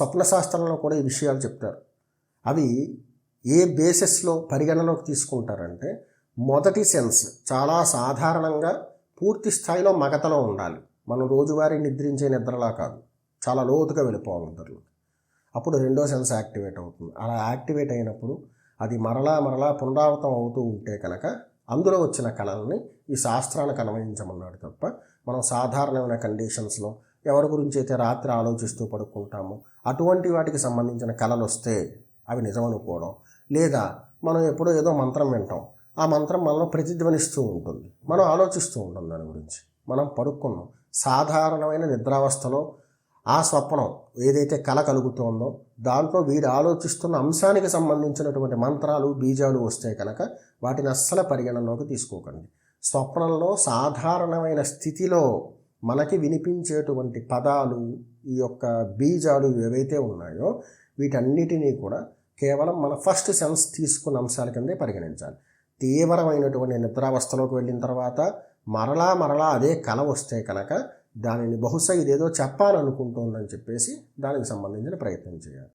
స్వప్న శాస్త్రంలో కూడా ఈ విషయాలు చెప్తారు. అవి ఏ బేసిస్లో పరిగణలోకి తీసుకుంటారంటే మొదటి సెన్స్ చాలా సాధారణంగా పూర్తి స్థాయిలో మగతలో ఉండాలి. మనం రోజువారీ నిద్రించే నిద్రలా కాదు. చాలా లోతుగా వెళ్ళిపోవాలి నిద్రలో. అప్పుడు రెండో సెన్స్ యాక్టివేట్ అవుతుంది. అలా యాక్టివేట్ అయినప్పుడు అది మరలా మరలా పునరావృతం అవుతూ ఉంటే కనుక అందులో వచ్చిన కళల్ని ఈ శాస్త్రానికి అన్వయించమన్నాడు తప్ప మనం సాధారణమైన కండిషన్స్లో ఎవరి గురించి అయితే రాత్రి ఆలోచిస్తూ పడుకుంటామో అటువంటి వాటికి సంబంధించిన కళలు వస్తే అవి నిజం అనుకోవడం లేదా మనం ఎప్పుడో ఏదో మంత్రం వింటాం. ఆ మంత్రం మనలో ప్రతిధ్వనిస్తూ ఉంటుంది. మనం ఆలోచిస్తూ ఉంటాం దాని గురించి. మనం పడుకున్నాం. సాధారణమైన నిద్రావస్థలో ఆ స్వప్నం ఏదైతే కళ కలుగుతోందో దాంట్లో వీడు ఆలోచిస్తున్న అంశానికి సంబంధించినటువంటి మంత్రాలు బీజాలు వస్తే కనుక వాటిని అస్సలు పరిగణనలోకి తీసుకోకండి. స్వప్నంలో సాధారణమైన స్థితిలో మనకి వినిపించేటువంటి పదాలు ఈ యొక్క బీజాలు ఏవైతే ఉన్నాయో వీటన్నిటినీ కూడా కేవలం మన ఫస్ట్ సెన్స్ తీసుకున్న అంశాల కిందే పరిగణించాలి. తీవ్రమైనటువంటి నిద్రావస్థలోకి వెళ్ళిన తర్వాత మరలా మరలా అదే కళ వస్తే కనుక దానిని బహుశా ఇదేదో చెప్పాలనుకుంటోందని చెప్పేసి దానికి సంబంధించిన ప్రయత్నం చేయాలి.